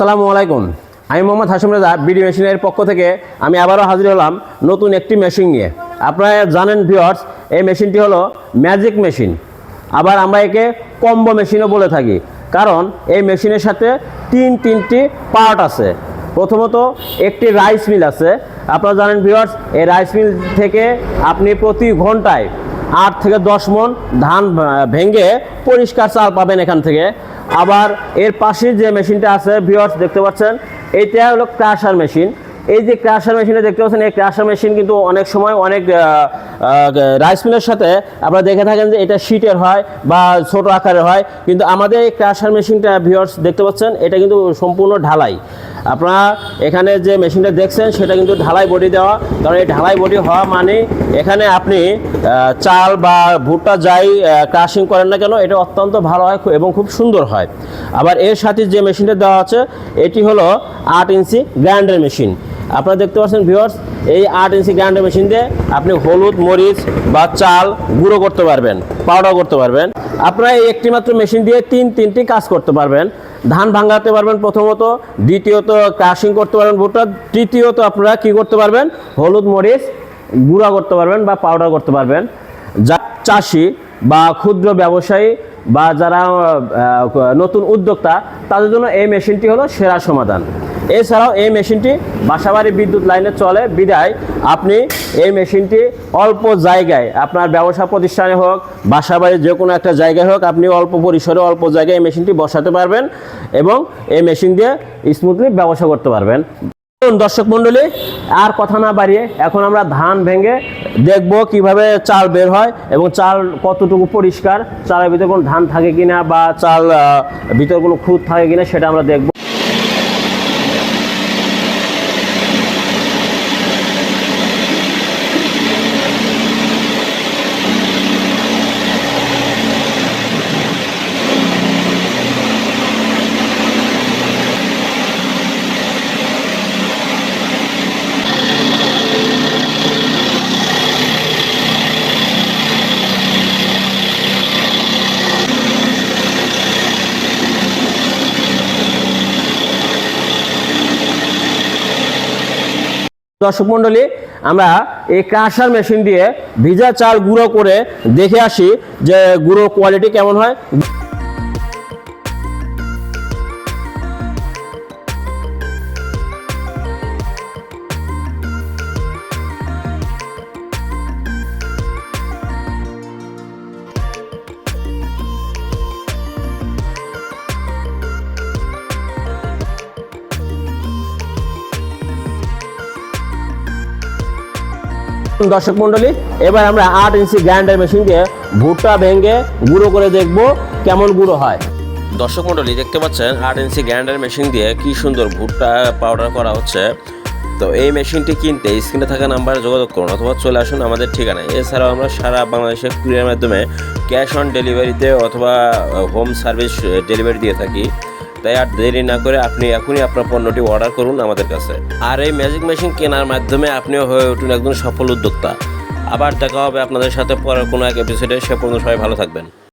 আসসালামু আলাইকুম। আমি মোহাম্মদ হাসিম রাজা বিডি মেশিনের পক্ষ থেকে আমি আবারও হাজির হলাম নতুন একটি মেশিন নিয়ে। আপনারা জানেন ভিওর্স এই মেশিনটি হলো ম্যাজিক মেশিন। আবার আমরা একে কম্বো মেশিনও বলে থাকি। কারণ এই মেশিনের সাথে তিন, তিনটি পার্ট আছে। প্রথমত একটি রাইস মিল আছে। আপনারা জানেন ভিওর্স এই রাইস মিল থেকে আপনি প্রতি ঘন্টায় আট থেকে দশ মন ধান ভেঙে পরিষ্কার চাল পাবেন এখান থেকে। আবার এর পাশে যে মেশিনটা আছে ভিওর্স দেখতে পাচ্ছেন, এইটা হলো ক্রাশার মেশিন। এই যে ক্রাশার মেশিনটা দেখতে পাচ্ছেন, এই ক্রাশার মেশিন কিন্তু অনেক সময় অনেক রাইস মিলের সাথে আপনারা দেখে থাকেন যে এটা শীটের হয় বা ছোট আকারের হয়। কিন্তু আমাদের এই ক্রাশার মেশিনটা ভিওর্স দেখতে পাচ্ছেন, এটা কিন্তু সম্পূর্ণ ঢালাই। আপনারা এখানে যে মেশিনটা দেখছেন, সেটা কিন্তু ঢালাই বডি দেওয়া। কারণ এই ঢালাই বডি হওয়া মানে এখানে আপনি চাল বা ভুট্টা যাই ক্রাশিং করেন না কেন, এটা অত্যন্ত ভালো হয় এবং খুব সুন্দর হয়। আবার এর সাথে যে মেশিনটা দেওয়া আছে, এটি হলো আট ইঞ্চি গ্রাইন্ডার মেশিন। আপনারা দেখতে পাচ্ছেন ভিওর্স এই আট ইঞ্চি গ্রাইন্ডার মেশিন দিয়ে আপনি হলুদ, মরিচ বা চাল গুঁড়ো করতে পারবেন, পাউডার করতে পারবেন। আপনারা এই একটি মাত্র মেশিন দিয়ে তিন, তিনটি কাজ করতে পারবেন। ধান ভাঙাতে পারবেন প্রথমত, দ্বিতীয়ত ক্রাশিং করতে পারবেন ভুট্টা, তৃতীয়ত আপনারা কি করতে পারবেন? হলুদ মরিচ গুঁড়া করতে পারবেন বা পাউডার করতে পারবেন। যা চাষি বা ক্ষুদ্র ব্যবসায়ী বা যারা নতুন উদ্যোক্তা, তাদের জন্য এই মেশিনটি হলো সেরা সমাধান। এছাড়াও এই মেশিনটি বাসাবাড়ি বিদ্যুৎ লাইনে চলে। বিদায়, আপনি এই মেশিনটি অল্প জায়গায়, আপনার ব্যবসা প্রতিষ্ঠানে হোক বাসাবাড়ির যে কোনো একটা জায়গায় হোক, আপনি অল্প পরিসরে অল্প জায়গায় এই মেশিনটি বসাতে পারবেন এবং এই মেশিন দিয়ে স্মুথলি ব্যবসা করতে পারবেন। দর্শক মণ্ডলী, আর কথা না বাড়িয়ে এখন আমরা ধান ভেঙে দেখব কীভাবে চাল বের হয় এবং চাল কতটুকু পরিষ্কার, চালের ভিতরে কোনো ধান থাকে কিনা বা চাল ভিতরে কোনো খুঁত থাকে কিনা সেটা আমরা দেখব। দর্শক মণ্ডলী আমরা এই ক্রাশার মেশিন দিয়ে ভিজা চাল গুঁড়ো করে দেখে আসি যে গুঁড়ো কোয়ালিটি কেমন হয়। দর্শক মন্ডলী, এবার আমরা আট ইঞ্চি গ্রাইন্ডার মেশিন দিয়ে ভুট্টা ভেঙে গুঁড়ো করে দেখব কেমন গুঁড়ো হয়। দর্শক মন্ডলী, দেখতে পাচ্ছেন আট ইঞ্চি গ্রাইন্ডার মেশিন দিয়ে কি সুন্দর ভুট্টা পাউডার করা হচ্ছে। তো এই মেশিনটি কিনতে স্ক্রিনে থাকা নাম্বারে যোগাযোগ করুন অথবা চলে আসুন আমাদের ঠিকানায়। এছাড়াও আমরা সারা বাংলাদেশে কুরিয়ার মাধ্যমে ক্যাশ অন ডেলিভারিতে অথবা হোম সার্ভিস ডেলিভারি দিয়ে থাকি। তাই আর দেরি না করে আপনি এখনই আপনার পণ্যটি অর্ডার করুন আমাদের কাছে। আর এই ম্যাজিক মেশিন কেনার মাধ্যমে আপনিও হয়ে উঠুন একজন সফল উদ্যোক্তা। আবার দেখা হবে আপনাদের সাথে পরের কোনো এক এপিসোডে সে পর্যন্ত সবাই ভালো থাকবেন।